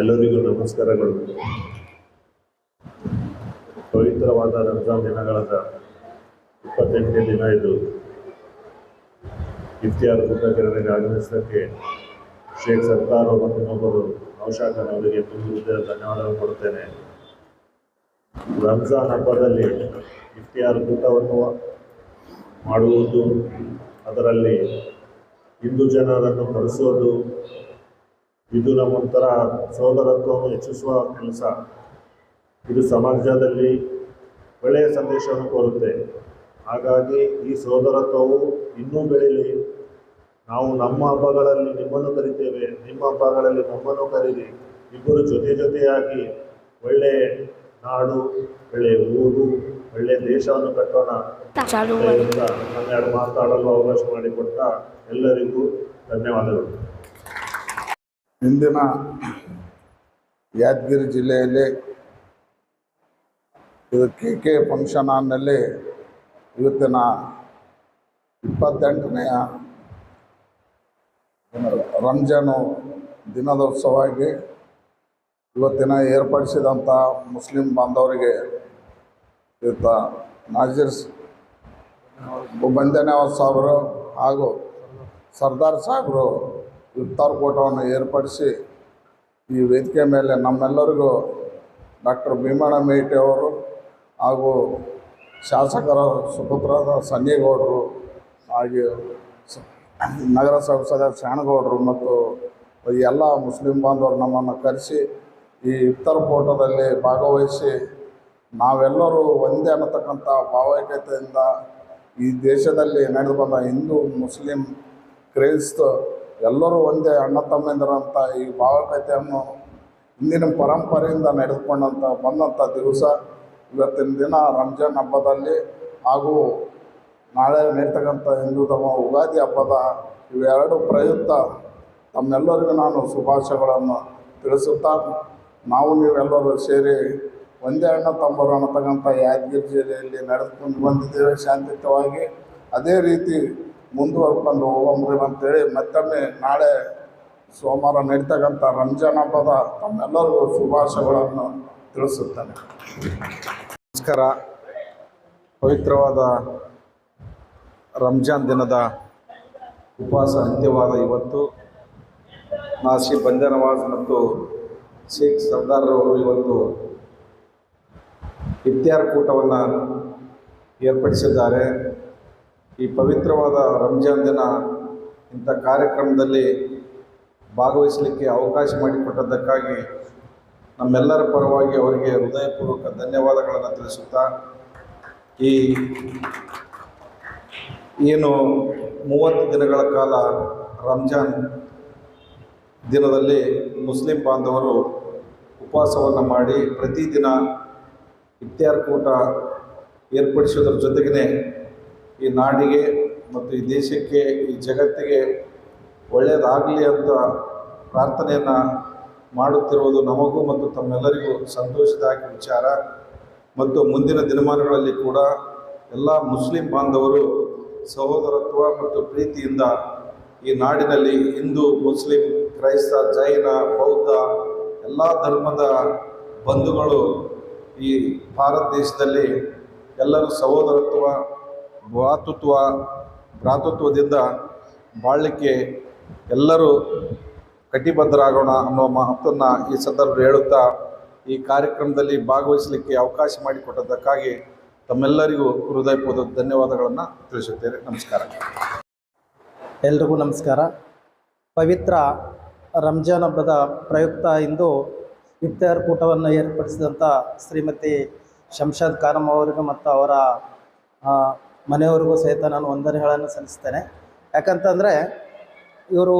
ಎಲ್ಲರಿಗೂ ನಮಸ್ಕಾರಗಳು. ಪವಿತ್ರವಾದ ರಂಜಾನ್ ದಿನಗಳಾದ ಇಪ್ಪತ್ತೆಂಟನೇ ದಿನ ಇದು. ಇಫ್ತಿಯಾರ್ ಪುಸ್ತಕರಿಗೆ ಆಗಮಿಸೋಕ್ಕೆ ಶೇಖ್ ಸರ್ಕಾರ ಮತ್ತು ಇನ್ನೊಬ್ಬರು ನೌಶಾಖನ್ ಅವರಿಗೆ ತುಂಬ ಧನ್ಯವಾದಗಳು ಕೊಡುತ್ತೇನೆ. ರಂಜಾನ್ ಹಬ್ಬದಲ್ಲಿ ಇಫ್ತಿಯಾರ್ ಕೂಟವನ್ನು ಮಾಡುವುದು, ಅದರಲ್ಲಿ ಹಿಂದೂ ಜನರನ್ನು ಕರೆಸೋದು ಇದು ನಮ್ಮೊಂಥರ ಸಹೋದರತ್ವವನ್ನು ಹೆಚ್ಚಿಸುವ ಕೆಲಸ. ಇದು ಸಮಾಜದಲ್ಲಿ ಒಳ್ಳೆಯ ಸಂದೇಶವನ್ನು ಕೋರುತ್ತೆ ಹಾಗಾಗಿ ಈ ಸಹೋದರತ್ವವು ಇನ್ನೂ ಬೆಳೀಲಿ. ನಾವು ನಮ್ಮ ಹಬ್ಬಗಳಲ್ಲಿ ನಿಮ್ಮನ್ನು ಕರಿತೇವೆ. ನಿಮ್ಮ ಹಬ್ಬಗಳಲ್ಲಿ ನಮ್ಮನ್ನು ಕರೀರಿ. ಇಬ್ಬರು ಜೊತೆ ಜೊತೆಯಾಗಿ ಒಳ್ಳೆಯ ನಾಡು ಒಳ್ಳೆಯ ಊರು ಒಳ್ಳೆಯ ದೇಶವನ್ನು ಕಟ್ಟೋಣ. ಹನ್ನೆರಡು ಮಾತಾಡಲು ಅವಕಾಶ ಮಾಡಿಕೊಟ್ಟ ಎಲ್ಲರಿಗೂ ಧನ್ಯವಾದಗಳು. ಇಂದಿನ ಯಾದಗಿರಿ ಜಿಲ್ಲೆಯಲ್ಲಿ ಇದು ಕೆ ಕೆ ಫಂಕ್ಷನ್ ಹಾಲ್ನಲ್ಲಿ ಇವತ್ತಿನ ಇಪ್ಪತ್ತೆಂಟನೆಯ ರಂಜಾನು ದಿನದ ಉತ್ಸವವಾಗಿ ಇವತ್ತಿನ ಏರ್ಪಡಿಸಿದಂಥ ಮುಸ್ಲಿಂ ಬಾಂಧವರಿಗೆ ಇವತ್ತ ನಾಜೀರ್ ಬಂದೆನವಾಜ್ ಸಾಹೇಬರು ಹಾಗೂ ಸರ್ದಾರ್ ಸಾಹೇಬರು ಇಫ್ತಾರ್ ಕೂಟವನ್ನು ಏರ್ಪಡಿಸಿ ಈ ವೇದಿಕೆ ಮೇಲೆ ನಮ್ಮೆಲ್ಲರಿಗೂ ಡಾಕ್ಟರ್ ಭೀಮಣ್ಣ ಮೇಟಿ ಅವರು ಹಾಗೂ ಶಾಸಕರ ಸುಪುತ್ರದ ಸನ್ನಿಗೌಡರು ಹಾಗೆ ನಗರಸಭೆ ಸದಸ್ಯ ಶಾಣಗೌಡರು ಮತ್ತು ಎಲ್ಲ ಮುಸ್ಲಿಂ ಬಾಂಧವರು ನಮ್ಮನ್ನು ಕರೆಸಿ ಈ ಇಫ್ತಾರ್ ಕೂಟದಲ್ಲಿ ಭಾಗವಹಿಸಿ ನಾವೆಲ್ಲರೂ ಒಂದೇ ಅನ್ನತಕ್ಕಂಥ ಭಾವೈಕ್ಯತೆಯಿಂದ ಈ ದೇಶದಲ್ಲಿ ನಡೆದು ಬಂದ ಹಿಂದೂ ಮುಸ್ಲಿಂ ಕ್ರೈಸ್ತ ಎಲ್ಲರೂ ಒಂದೇ ಅಣ್ಣ ತಮ್ಮಂದಿರಂಥ ಈ ಭಾವಕತೆಯನ್ನು ಹಿಂದಿನ ಪರಂಪರೆಯಿಂದ ನಡೆದುಕೊಂಡಂಥ, ಬಂದಂಥ ದಿವಸ ಇವತ್ತಿನ ದಿನ ರಂಜಾನ್ ಹಬ್ಬದಲ್ಲಿ ಹಾಗೂ ನಾಳೆ ನಡೀತಕ್ಕಂಥ ಹಿಂದೂ ಧರ್ಮ ಉಗಾದಿ ಹಬ್ಬದ ಇವೆರಡು ಪ್ರಯುಕ್ತ ತಮ್ಮೆಲ್ಲರಿಗೂ ನಾನು ಶುಭಾಶಯಗಳನ್ನು ತಿಳಿಸುತ್ತಾ ನಾವು ನೀವೆಲ್ಲರೂ ಸೇರಿ ಒಂದೇ ಅಣ್ಣ ತಮ್ಮರು ಅನ್ನತಕ್ಕಂಥ ಯಾದಗಿರಿ ಜಿಲ್ಲೆಯಲ್ಲಿ ನಡೆದುಕೊಂಡು ಬಂದಿದ್ದೇವೆ ಶಾಂತಿಯುತವಾಗಿ. ಅದೇ ರೀತಿ ಮುಂದುವರ್ಕೊಂಡು ಹೋಗಂಬ್ರಿ ಅಂತೇಳಿ ಮತ್ತೊಮ್ಮೆ ನಾಳೆ ಸೋಮವಾರ ನಡೀತಕ್ಕಂಥ ರಂಜಾನ್ ಹಬ್ಬದ ತಮ್ಮೆಲ್ಲರಿಗೂ ಶುಭಾಶಯಗಳನ್ನು ತಿಳಿಸುತ್ತೇನೆ. ನಮಸ್ಕಾರ. ಪವಿತ್ರವಾದ ರಂಜಾನ್ ದಿನದ ಉಪವಾಸ ಅಂತ್ಯವಾದ ಇವತ್ತು ನಾಸಿ ಬಂಜನವಾಜ್ ಮತ್ತು ಶೇಖ್ ಸರ್ದಾರ್ ಅವರು ಇವತ್ತು ಇಫ್ತಿಯಾರ್ ಕೂಟವನ್ನು ಏರ್ಪಡಿಸಿದ್ದಾರೆ. ಈ ಪವಿತ್ರವಾದ ರಂಜಾನ್ ದಿನ ಇಂಥ ಕಾರ್ಯಕ್ರಮದಲ್ಲಿ ಭಾಗವಹಿಸಲಿಕ್ಕೆ ಅವಕಾಶ ಮಾಡಿಕೊಟ್ಟದ್ದಕ್ಕಾಗಿ ನಮ್ಮೆಲ್ಲರ ಪರವಾಗಿ ಅವರಿಗೆ ಹೃದಯಪೂರ್ವಕ ಧನ್ಯವಾದಗಳನ್ನು ತಿಳಿಸುತ್ತಾ, ಈ ಏನು ಮೂವತ್ತು ದಿನಗಳ ಕಾಲ ರಂಜಾನ್ ದಿನದಲ್ಲಿ ಮುಸ್ಲಿಂ ಬಾಂಧವರು ಉಪವಾಸವನ್ನು ಮಾಡಿ ಪ್ರತಿದಿನ ಇಫ್ತಿಯಾರ್ ಕೂಟ ಏರ್ಪಡಿಸೋದ್ರ ಜೊತೆಗೇ ಈ ನಾಡಿಗೆ ಮತ್ತು ಈ ದೇಶಕ್ಕೆ, ಈ ಜಗತ್ತಿಗೆ ಒಳ್ಳೆಯದಾಗಲಿ ಅಂತ ಪ್ರಾರ್ಥನೆಯನ್ನು ಮಾಡುತ್ತಿರುವುದು ನಮಗೂ ಮತ್ತು ತಮ್ಮೆಲ್ಲರಿಗೂ ಸಂತೋಷದಾಯಕ ವಿಚಾರ. ಮತ್ತು ಮುಂದಿನ ದಿನಮಾನಗಳಲ್ಲಿ ಕೂಡ ಎಲ್ಲ ಮುಸ್ಲಿಂ ಬಾಂಧವರು ಸಹೋದರತ್ವ ಮತ್ತು ಪ್ರೀತಿಯಿಂದ ಈ ನಾಡಿನಲ್ಲಿ ಹಿಂದೂ, ಮುಸ್ಲಿಂ, ಕ್ರೈಸ್ತ, ಜೈನ, ಬೌದ್ಧ ಎಲ್ಲ ಧರ್ಮದ ಬಂಧುಗಳು ಈ ಭಾರತ ದೇಶದಲ್ಲಿ ಎಲ್ಲರೂ ಸಹೋದರತ್ವ ಭ್ರಾತೃತ್ವ, ಭ್ರಾತೃತ್ವದಿಂದ ಬಾಳಲಿಕ್ಕೆ ಎಲ್ಲರೂ ಕಟಿಬದ್ಧರಾಗೋಣ ಅನ್ನೋ ಮಾತನ್ನು ಈ ಸಂದರ್ಭ ಹೇಳುತ್ತಾ, ಈ ಕಾರ್ಯಕ್ರಮದಲ್ಲಿ ಭಾಗವಹಿಸಲಿಕ್ಕೆ ಅವಕಾಶ ಮಾಡಿಕೊಟ್ಟದ್ದಕ್ಕಾಗಿ ತಮ್ಮೆಲ್ಲರಿಗೂ ಹೃದಯಪೂರ್ವಕ ಧನ್ಯವಾದಗಳನ್ನು ತಿಳಿಸುತ್ತೇನೆ. ನಮಸ್ಕಾರ. ಎಲ್ರಿಗೂ ನಮಸ್ಕಾರ. ಪವಿತ್ರ ರಂಜಾನ್ ಹಬ್ಬದ ಪ್ರಯುಕ್ತ ಇಂದು ಇಫ್ತಾರ್ ಕೂಟವನ್ನು ಏರ್ಪಡಿಸಿದಂಥ ಶ್ರೀಮತಿ ಶಂಷಾದ್ ಖಾನಮ್ ಅವರಿಗೂ ಮತ್ತು ಅವರ ಮನೆಯವರಿಗೂ ಸಹಿತ ನಾನು ವಂದನೆಗಳನ್ನು ಸಲ್ಲಿಸ್ತೇನೆ. ಯಾಕಂತಂದರೆ ಇವರು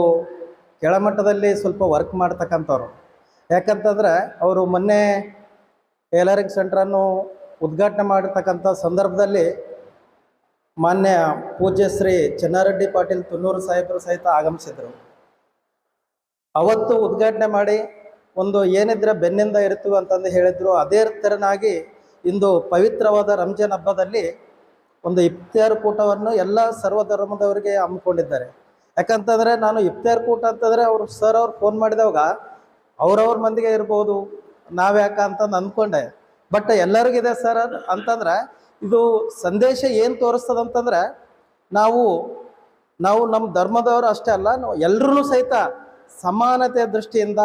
ಕೆಳಮಟ್ಟದಲ್ಲಿ ಸ್ವಲ್ಪ ವರ್ಕ್ ಮಾಡ್ತಕ್ಕಂಥವ್ರು. ಯಾಕಂತಂದರೆ ಅವರು ಮೊನ್ನೆ ಟೈಲರಿಂಗ್ ಸೆಂಟ್ರನ್ನು ಉದ್ಘಾಟನೆ ಮಾಡಿರ್ತಕ್ಕಂಥ ಸಂದರ್ಭದಲ್ಲಿ ಮಾನ್ಯ ಪೂಜ್ಯ ಶ್ರೀ ಚೆನ್ನಾರೆಡ್ಡಿ ಪಾಟೀಲ್ ತುನ್ನೂರು ಸಾಹೇಬರು ಸಹಿತ ಆಗಮಿಸಿದರು. ಅವತ್ತು ಉದ್ಘಾಟನೆ ಮಾಡಿ ಒಂದು ಏನಿದ್ರೆ ಬೆನ್ನಿಂದ ಇರ್ತೀವಿ ಅಂತಂದು ಹೇಳಿದ್ರು. ಅದೇ ತೆರನಾಗಿ ಇಂದು ಪವಿತ್ರವಾದ ರಂಜಾನ್ ಹಬ್ಬದಲ್ಲಿ ಒಂದು ಇಫ್ತಿಯಾರ್ ಕೂಟವನ್ನು ಎಲ್ಲ ಸರ್ವ ಧರ್ಮದವರಿಗೆ ಹಮ್ಮಿಕೊಂಡಿದ್ದಾರೆ. ಯಾಕಂತಂದರೆ ನಾನು ಇಫ್ತಿಯಾರ್ ಕೂಟ ಅಂತಂದರೆ ಅವರು ಸರ್ ಅವ್ರು ಫೋನ್ ಮಾಡಿದವಾಗ ಅವ್ರವ್ರ ಮಂದಿಗೆ ಇರ್ಬೋದು. ನಾವ್ಯಾಕ ಅಂತಂದು ಅಂದ್ಕೊಂಡೆ ಬಟ್ ಎಲ್ಲರಿಗಿದೆ ಸರ್ ಅಂತಂದ್ರೆ ಇದು ಸಂದೇಶ ಏನು ತೋರಿಸ್ತದೆ ಅಂತಂದ್ರೆ ನಾವು ನಾವು ನಮ್ಮ ಧರ್ಮದವರು ಅಷ್ಟೇ ಅಲ್ಲ, ನಾವು ಎಲ್ಲರೂ ಸಹಿತ ಸಮಾನತೆಯ ದೃಷ್ಟಿಯಿಂದ,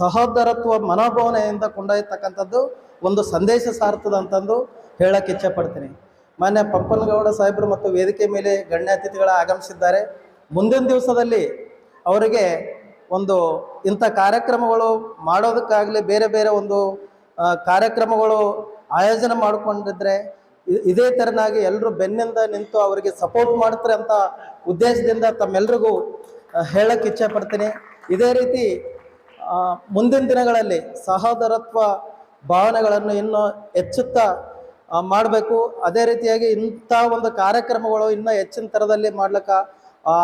ಸಹೋದರತ್ವ ಮನೋಭಾವನೆಯಿಂದ ಕೊಂಡೊಯ್ತಕ್ಕಂಥದ್ದು ಒಂದು ಸಂದೇಶ ಸಾರ್ತದೆ ಅಂತಂದು ಹೇಳಕ್ಕೆ ಇಚ್ಛೆಪಡ್ತೀನಿ ಮಾನ್ಯ ಪಂಪನಗೌಡ ಸಾಹೇಬರು ಮತ್ತು ವೇದಿಕೆ ಮೇಲೆ ಗಣ್ಯ ಅತಿಥಿಗಳ ಆಗಮಿಸಿದ್ದಾರೆ. ಮುಂದಿನ ದಿವಸದಲ್ಲಿ ಅವರಿಗೆ ಒಂದು ಇಂಥ ಕಾರ್ಯಕ್ರಮಗಳು ಮಾಡೋದಕ್ಕಾಗಲಿ ಬೇರೆ ಬೇರೆ ಒಂದು ಕಾರ್ಯಕ್ರಮಗಳು ಆಯೋಜನೆ ಮಾಡಿಕೊಂಡಿದ್ರೆ ಇದೇ ಥರನಾಗಿ ಎಲ್ಲರೂ ಬೆನ್ನಿಂದ ನಿಂತು ಅವರಿಗೆ ಸಪೋರ್ಟ್ ಮಾಡ್ತಾರೆ ಅಂತ ಉದ್ದೇಶದಿಂದ ತಮ್ಮೆಲ್ರಿಗೂ ಆ, ಹೇಳಕ್ಕೆ ಇಚ್ಛೆ ಪಡ್ತೀನಿ. ಇದೇ ರೀತಿ ಮುಂದಿನ ದಿನಗಳಲ್ಲಿ ಸಹೋದರತ್ವ ಭಾವನೆಗಳನ್ನು ಇನ್ನೂ ಹೆಚ್ಚುತ್ತಾ ಮಾಡಬೇಕು. ಅದೇ ರೀತಿಯಾಗಿ ಇಂಥ ಒಂದು ಕಾರ್ಯಕ್ರಮಗಳು ಇನ್ನೂ ಹೆಚ್ಚಿನ ಥರದಲ್ಲಿ ಮಾಡ್ಲಿಕ್ಕೆ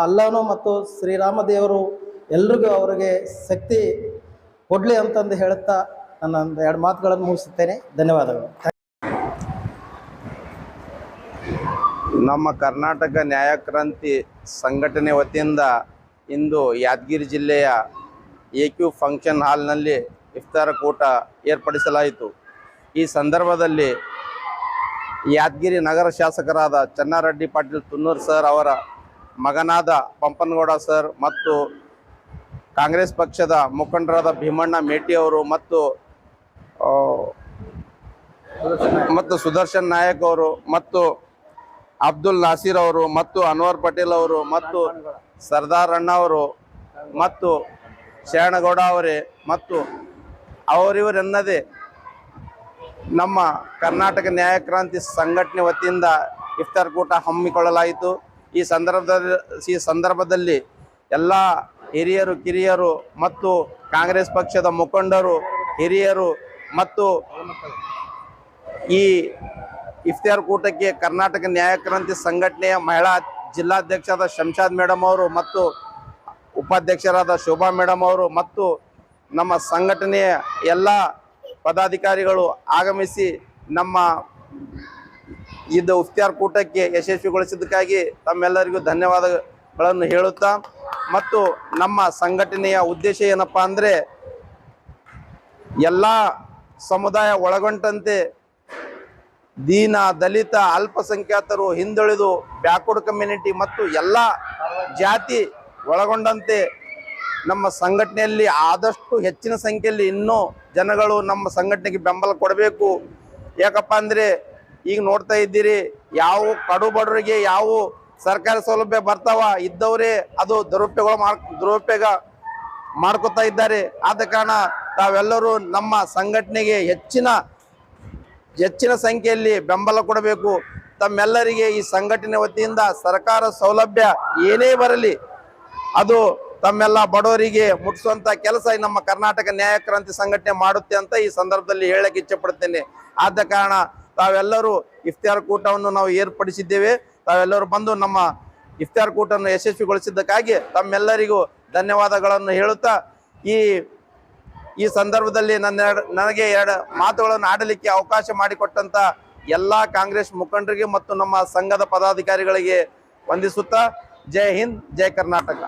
ಅಲ್ಲಾನು ಮತ್ತು ಶ್ರೀರಾಮದೇವರು ಎಲ್ರಿಗೂ ಅವರಿಗೆ ಶಕ್ತಿ ಕೊಡಲಿ ಅಂತಂದು ಹೇಳುತ್ತಾ ನನ್ನ ಒಂದು ಎರಡು ಮಾತುಗಳನ್ನು ಮುಗಿಸುತ್ತೇನೆ. ಧನ್ಯವಾದಗಳು. ನಮ್ಮ ಕರ್ನಾಟಕ ನ್ಯಾಯಕ್ರಾಂತಿ ಸಂಘಟನೆ ವತಿಯಿಂದ ಇಂದು ಯಾದಗಿರಿ ಜಿಲ್ಲೆಯ ಎ ಕ್ಯೂ ಫಂಕ್ಷನ್ ಹಾಲ್ನಲ್ಲಿ ಇಫ್ತಾರ ಕೂಟ ಏರ್ಪಡಿಸಲಾಯಿತು. ಈ ಸಂದರ್ಭದಲ್ಲಿ ಯಾದಗಿರಿ ನಗರ ಶಾಸಕರಾದ ಚನ್ನಾರೆಡ್ಡಿ ಪಾಟೀಲ್ ತುನ್ನೂರ್ ಸರ್ ಅವರ ಮಗನಾದ ಪಂಪನಗೌಡ ಸರ್ ಮತ್ತು ಕಾಂಗ್ರೆಸ್ ಪಕ್ಷದ ಮುಖಂಡರಾದ ಭೀಮಣ್ಣ ಮೇಟಿ ಅವರು ಮತ್ತು ಮತ್ತು ಸುದರ್ಶನ್ ನಾಯಕ್ ಅವರು ಮತ್ತು ಅಬ್ದುಲ್ ನಾಸೀರ್ ಅವರು ಮತ್ತು ಅನ್ವರ್ ಪಟೇಲ್ ಅವರು ಮತ್ತು ಸರ್ದಾರ್ ಅಣ್ಣ ಅವರು ಮತ್ತು ಶರಣಗೌಡ ಅವರೇ ಮತ್ತು ಅವರಿವರೆನ್ನದೇ ನಮ್ಮ ಕರ್ನಾಟಕ ನ್ಯಾಯಕ್ರಾಂತಿ ಸಂಘಟನೆ ವತಿಯಿಂದ ಇಫ್ತಾರ್ ಕೂಟ ಹಮ್ಮಿಕೊಳ್ಳಲಾಯಿತು. ಈ ಸಂದರ್ಭದಲ್ಲಿ ಈ ಸಂದರ್ಭದಲ್ಲಿ ಎಲ್ಲ ಹಿರಿಯರು, ಕಿರಿಯರು ಮತ್ತು ಕಾಂಗ್ರೆಸ್ ಪಕ್ಷದ ಮುಖಂಡರು, ಹಿರಿಯರು ಮತ್ತು ಈ ಇಫ್ತಿಯಾರ್ ಕೂಟಕ್ಕೆ ಕರ್ನಾಟಕ ನ್ಯಾಯಕ್ರಾಂತಿ ಸಂಘಟನೆಯ ಮಹಿಳಾ ಜಿಲ್ಲಾಧ್ಯಕ್ಷರಾದ ಶಂಶಾದ್ ಮೇಡಮ್ ಅವರು ಮತ್ತು ಉಪಾಧ್ಯಕ್ಷರಾದ ಶೋಭಾ ಮೇಡಮ್ ಅವರು ಮತ್ತು ನಮ್ಮ ಸಂಘಟನೆಯ ಎಲ್ಲ ಪದಾಧಿಕಾರಿಗಳು ಆಗಮಿಸಿ ನಮ್ಮ ಇದು ಇಫ್ತಿಯಾರ್ ಕೂಟಕ್ಕೆ ಯಶಸ್ವಿಗೊಳಿಸಿದ್ದಕ್ಕಾಗಿ ತಮ್ಮೆಲ್ಲರಿಗೂ ಧನ್ಯವಾದಗಳನ್ನು ಹೇಳುತ್ತಾ ಮತ್ತು ನಮ್ಮ ಸಂಘಟನೆಯ ಉದ್ದೇಶ ಏನಪ್ಪ ಅಂದರೆ ಎಲ್ಲ ಸಮುದಾಯ ಒಳಗೊಂಡಂತೆ ದೀನ, ದಲಿತ, ಅಲ್ಪಸಂಖ್ಯಾತರು ಹಿಂದುಳಿದು ಬ್ಯಾಕ್ವರ್ಡ್ ಕಮ್ಯುನಿಟಿ ಮತ್ತು ಎಲ್ಲ ಜಾತಿ ಒಳಗೊಂಡಂತೆ ನಮ್ಮ ಸಂಘಟನೆಯಲ್ಲಿ ಆದಷ್ಟು ಹೆಚ್ಚಿನ ಸಂಖ್ಯೆಯಲ್ಲಿ ಇನ್ನೂ ಜನಗಳು ನಮ್ಮ ಸಂಘಟನೆಗೆ ಬೆಂಬಲ ಕೊಡಬೇಕು. ಯಾಕಪ್ಪ ಅಂದರೆ ಈಗ ನೋಡ್ತಾ ಇದ್ದೀರಿ, ಯಾವ ಕಡು ಬಡವರಿಗೆ ಯಾವ ಸರ್ಕಾರಿ ಸೌಲಭ್ಯ ಬರ್ತಾವ ಇದ್ದವರೇ ಅದು ದುರುಪಯೋಗ ಮಾಡ್, ದುರುಪಯೋಗ ಮಾಡ್ಕೊತಾ ಇದ್ದಾರೆ. ಆದ ಕಾರಣ ತಾವೆಲ್ಲರೂ ನಮ್ಮ ಸಂಘಟನೆಗೆ ಹೆಚ್ಚಿನ ಹೆಚ್ಚಿನ ಸಂಖ್ಯೆಯಲ್ಲಿ ಬೆಂಬಲ ಕೊಡಬೇಕು. ತಮ್ಮೆಲ್ಲರಿಗೆ ಈ ಸಂಘಟನೆ ವತಿಯಿಂದ ಸರ್ಕಾರ ಸೌಲಭ್ಯ ಏನೇ ಬರಲಿ, ಅದು ತಮ್ಮೆಲ್ಲ ಬಡವರಿಗೆ ಮುಟ್ಟಿಸುವಂತ ಕೆಲಸ ನಮ್ಮ ಕರ್ನಾಟಕ ನ್ಯಾಯ ಕ್ರಾಂತಿ ಸಂಘಟನೆ ಮಾಡುತ್ತೆ ಅಂತ ಈ ಸಂದರ್ಭದಲ್ಲಿ ಹೇಳಕ್ಕೆ ಇಚ್ಛೆ ಪಡ್ತೇನೆ. ಆದ ಕಾರಣ ತಾವೆಲ್ಲರೂ ಇಫ್ತಿಯಾರ್ ಕೂಟವನ್ನು ನಾವು ಏರ್ಪಡಿಸಿದ್ದೇವೆ. ತಾವೆಲ್ಲರೂ ಬಂದು ನಮ್ಮ ಇಫ್ತಿಯಾರ್ ಕೂಟವನ್ನು ಯಶಸ್ವಿಗೊಳಿಸಿದ್ದಕ್ಕಾಗಿ ತಮ್ಮೆಲ್ಲರಿಗೂ ಧನ್ಯವಾದಗಳನ್ನು ಹೇಳುತ್ತಾ, ಈ ಈ ಸಂದರ್ಭದಲ್ಲಿ ನನ್ನ ನನಗೆ ಎರಡು ಮಾತುಗಳನ್ನು ಆಡಲಿಕ್ಕೆ ಅವಕಾಶ ಮಾಡಿಕೊಟ್ಟಂತ ಎಲ್ಲಾ ಕಾಂಗ್ರೆಸ್ ಮುಖಂಡರಿಗೆ ಮತ್ತು ನಮ್ಮ ಸಂಘದ ಪದಾಧಿಕಾರಿಗಳಿಗೆ ವಂದಿಸುತ್ತಾ, ಜೈ ಹಿಂದ್, ಜೈ ಕರ್ನಾಟಕ.